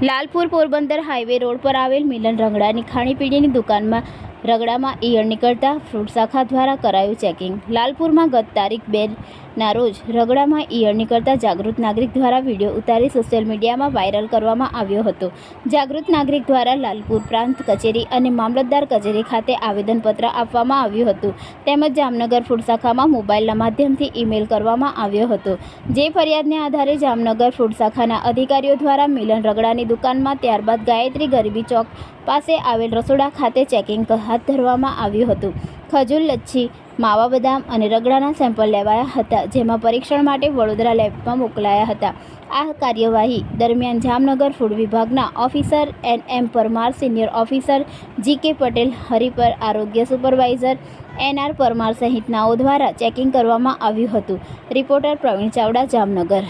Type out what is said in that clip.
Lalpur Porbandar highway road પર આવેલ મિલન રંગડાની ખાણીપીણીની દુકાનમાં રગડામાં ઈયળ નીકળતા ફ્રૂટ શાખા દ્વારા કરાયું ચેકિંગ. લાલપુરમાં ગત તારીખ બે ના રોજ રગડામાં ઈયળ નીકળતા જાગૃત નાગરિક દ્વારા વીડિયો ઉતારી સોશિયલ મીડિયામાં વાયરલ કરવામાં આવ્યો હતો. જાગૃત નાગરિક દ્વારા લાલપુર પ્રાંત કચેરી અને મામલતદાર કચેરી ખાતે આવેદનપત્ર આપવામાં આવ્યું હતું. તેમજ જામનગર ફૂડ શાખામાં મોબાઈલના માધ્યમથી ઈમેલ કરવામાં આવ્યો હતો. જે ફરિયાદને આધારે જામનગર ફૂડ શાખાના અધિકારીઓ દ્વારા મિલન રગડાની દુકાનમાં ત્યારબાદ ગાયત્રી ગરીબી ચોક પાસે આવેલ રસોડા ખાતે ચેકિંગ હાથ ધરવામાં આવ્યું હતું. ખજૂર, લચ્છી, માવા બદામ અને રગડાના સેમ્પલ લેવાયા હતા, જેમાં પરીક્ષણ માટે વડોદરા લેબમાં મોકલાયા હતા. આ કાર્યવાહી દરમિયાન જામનગર ફૂડ વિભાગના officer N M Parmar, senior officer G K Patel Haripar આરોગ્ય સુપરવાઇઝર એન આર પરમાર સહિતનાઓ દ્વારા ચેકિંગ કરવામાં આવ્યું હતું. રિપોર્ટર પ્રવીણ ચાવડા, જામનગર.